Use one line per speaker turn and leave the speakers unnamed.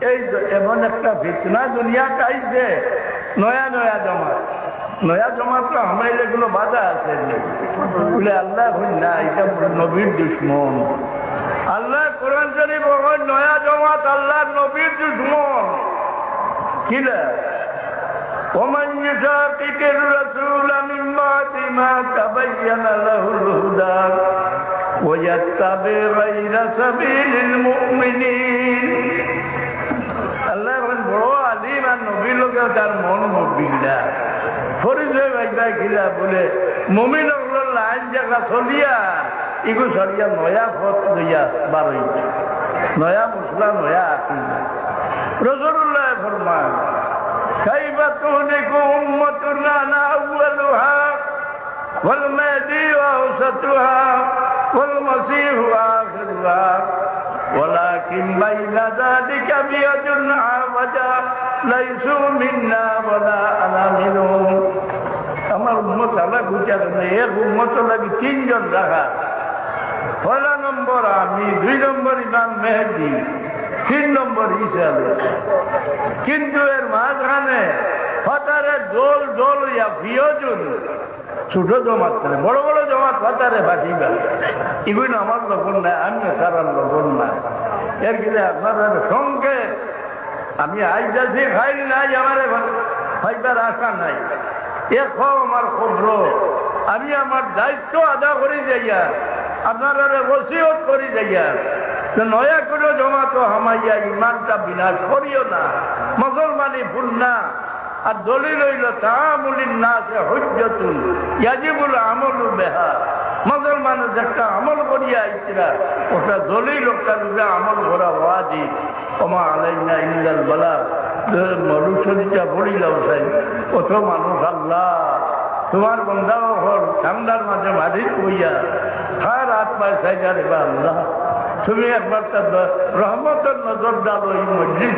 এই যে এমন একটা ফিতনা দুনিয়া চাইছে নয়া নয়া জমাত নয়া জমাত তো আমরা এগুলো বাধা আছে বলে আল্লাহ হই না এটা নবীর দুশ্মন আল্লাহ কোরআন শরীফ ওই নয়া জমাত আল্লাহ নবীর দুশ্মন কিলা ومن يشاقق الرسول من بعد ما تبين له الهدى ويتبع غير سبيل المؤمنين আল্লাহ এখন বড় আলিম আর নবীর লোকে তার মন মবিল্লা পরিচয় বাইবা খিলা বলে মমিন লাইন জায়গা চলিয়া ইগু সরিয়া নয়া ফত লইয়া বারই নয়া মশলা নয়া আকিল রসুল্লাহ ফরমান كيف تهلك أمة أنا أولها والمهدي أوسطها والمسيح آخرها ولكن بين ذلك بيد عوجا ليسوا منا ولا أنا منهم আমার উন্মত আল্লাহ গুজার নেই এক উন্মত লাগে তিনজন রাখা পয়লা নম্বর আমি দুই নম্বর ইমাম মেহেদি তিন নম্বর ঈশা কিন্তু এর মাঝখানে হতারে দোল দোল ইয়া প্রিয়জন ছোট জমাত করে বড় বড় জমাত হতারে ফাটিবা এগুলো আমার লক্ষণ নাই আমি সারার লক্ষণ নাই এর আপনার সঙ্গে আমি আইজাছি খাই নাই, আমার ফাইবার আশা নাই। এ আমার ক্ষুদ্র। আমি আমার দায়িত্ব আদা করে যাইয়া আপনারা বসিয়ত করি যাইয়া। নয়া করে জমা তো হামাইয়া ইমানটা বিনাশ করিও না। মুসলমানি ফুন্না আর দলিল হইল তামুলিন না সে হজ্জতুন, ইয়াজিবুল আমল বেহা। মুসলমানের একটা আমল করিয়া আইছিরা ওটা দলিল ওটা রূপে আমল করা ওয়াজি ওমা আলাইনা ইন্দাল বলা মরুশরীটা পড়িলাম সাই কত মানুষ আল্লাহ, তোমার বন্ধা হল, ঠান্ডার মাঝে মাঝে কইয়া খার হাত পায় সাইজা রে আল্লাহ, তুমি একবার তার রহমতের নজর ডালো এই মসজিদ